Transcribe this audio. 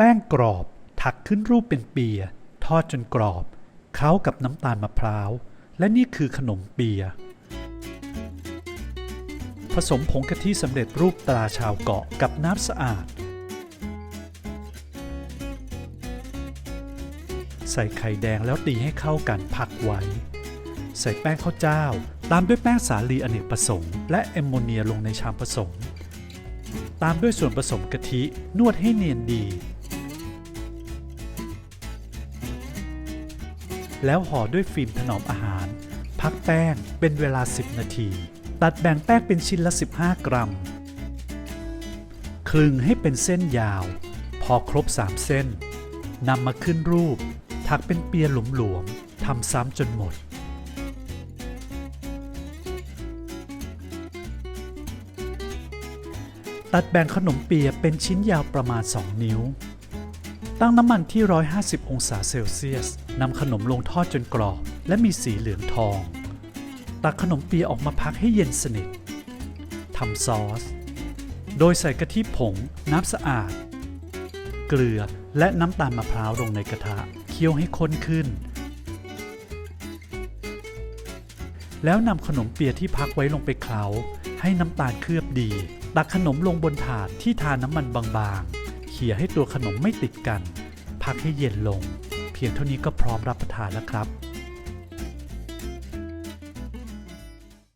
แป้งกรอบ ถักขึ้นรูปเป็นเปีย ทอดจนกรอบเคล้ากับน้ำตาลมะพร้าว และนี่คือขนมเปีย ผสมผงกะทิสำเร็จรูปตราชาวเกาะกับน้ำสะอาด ใส่ไข่แดงแล้วตีให้เข้ากันพักไว้ ใส่แป้งข้าวเจ้า ตามด้วยแป้งสาลีอเนกประสงค์และแอมโมเนียลงในชามผสมตามด้วยส่วนผสมกะทินวดให้เนียนดี แล้วห่อด้วยฟิล์มถนอมอาหาร พักแป้งเป็นเวลา 10 นาที ตัดแบ่งแป้งเป็นชิ้นละ 15 กรัม คลึงให้เป็นเส้นยาว พอครบ 3 เส้นนำมาขึ้นรูป ถักเป็นเปียหลวมๆทำซ้ำจนหมดตัดแบ่งขนมเปียเป็นชิ้นยาวประมาณ 2 นิ้ว ตั้งน้ำมันที่ 150 องศาเซลเซียสนำขนมลงทอดจนกรอบ และมีสีเหลืองทอง ตักขนมเปียออกมาพักให้เย็นสนิททำซอส โดยใส่กะทิผง น้ำสะอาด เกลือและน้ำตาลมะพร้าวลงในกระทะเคี่ยวให้ข้นขึ้น แล้วนำขนมเปียที่พักไว้ลงไปเคล้า ให้น้ำตาลเคลือบดี ตักขนมลงบนถาดที่ทาน้ำมันบางๆ ขี่ยให้ตัวขนมไม่ติดกัน พักให้เย็นลง เพียงเท่านี้ก็พร้อมรับประทานแล้วครับ